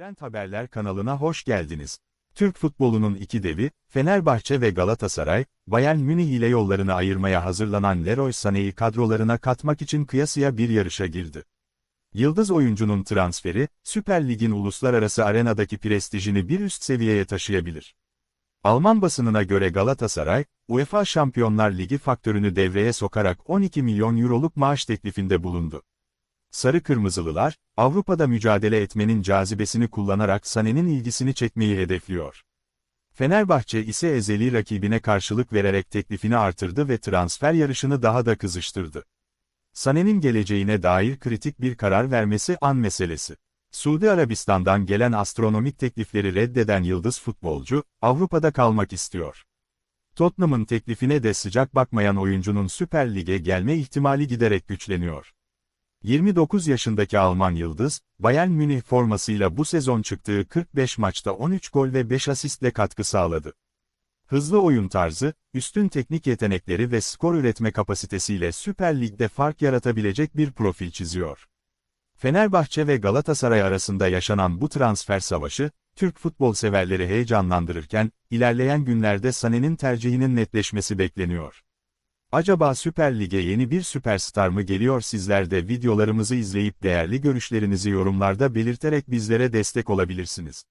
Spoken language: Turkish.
Trend Haberler kanalına hoş geldiniz. Türk futbolunun iki devi, Fenerbahçe ve Galatasaray, Bayern Münih ile yollarını ayırmaya hazırlanan Leroy Sané'yi kadrolarına katmak için kıyasıya bir yarışa girdi. Yıldız oyuncunun transferi, Süper Lig'in uluslararası arenadaki prestijini bir üst seviyeye taşıyabilir. Alman basınına göre Galatasaray, UEFA Şampiyonlar Ligi faktörünü devreye sokarak 12 milyon euroluk maaş teklifinde bulundu. Sarı Kırmızılılar, Avrupa'da mücadele etmenin cazibesini kullanarak Sané'nin ilgisini çekmeyi hedefliyor. Fenerbahçe ise ezeli rakibine karşılık vererek teklifini artırdı ve transfer yarışını daha da kızıştırdı. Sané'nin geleceğine dair kritik bir karar vermesi an meselesi. Suudi Arabistan'dan gelen astronomik teklifleri reddeden yıldız futbolcu, Avrupa'da kalmak istiyor. Tottenham'ın teklifine de sıcak bakmayan oyuncunun Süper Lig'e gelme ihtimali giderek güçleniyor. 29 yaşındaki Alman Yıldız, Bayern Münih formasıyla bu sezon çıktığı 45 maçta 13 gol ve 5 asistle katkı sağladı. Hızlı oyun tarzı, üstün teknik yetenekleri ve skor üretme kapasitesiyle Süper Lig'de fark yaratabilecek bir profil çiziyor. Fenerbahçe ve Galatasaray arasında yaşanan bu transfer savaşı, Türk futbol severleri heyecanlandırırken, ilerleyen günlerde Sané'nin tercihinin netleşmesi bekleniyor. Acaba Süper Lig'e yeni bir süperstar mı geliyor sizler de videolarımızı izleyip değerli görüşlerinizi yorumlarda belirterek bizlere destek olabilirsiniz.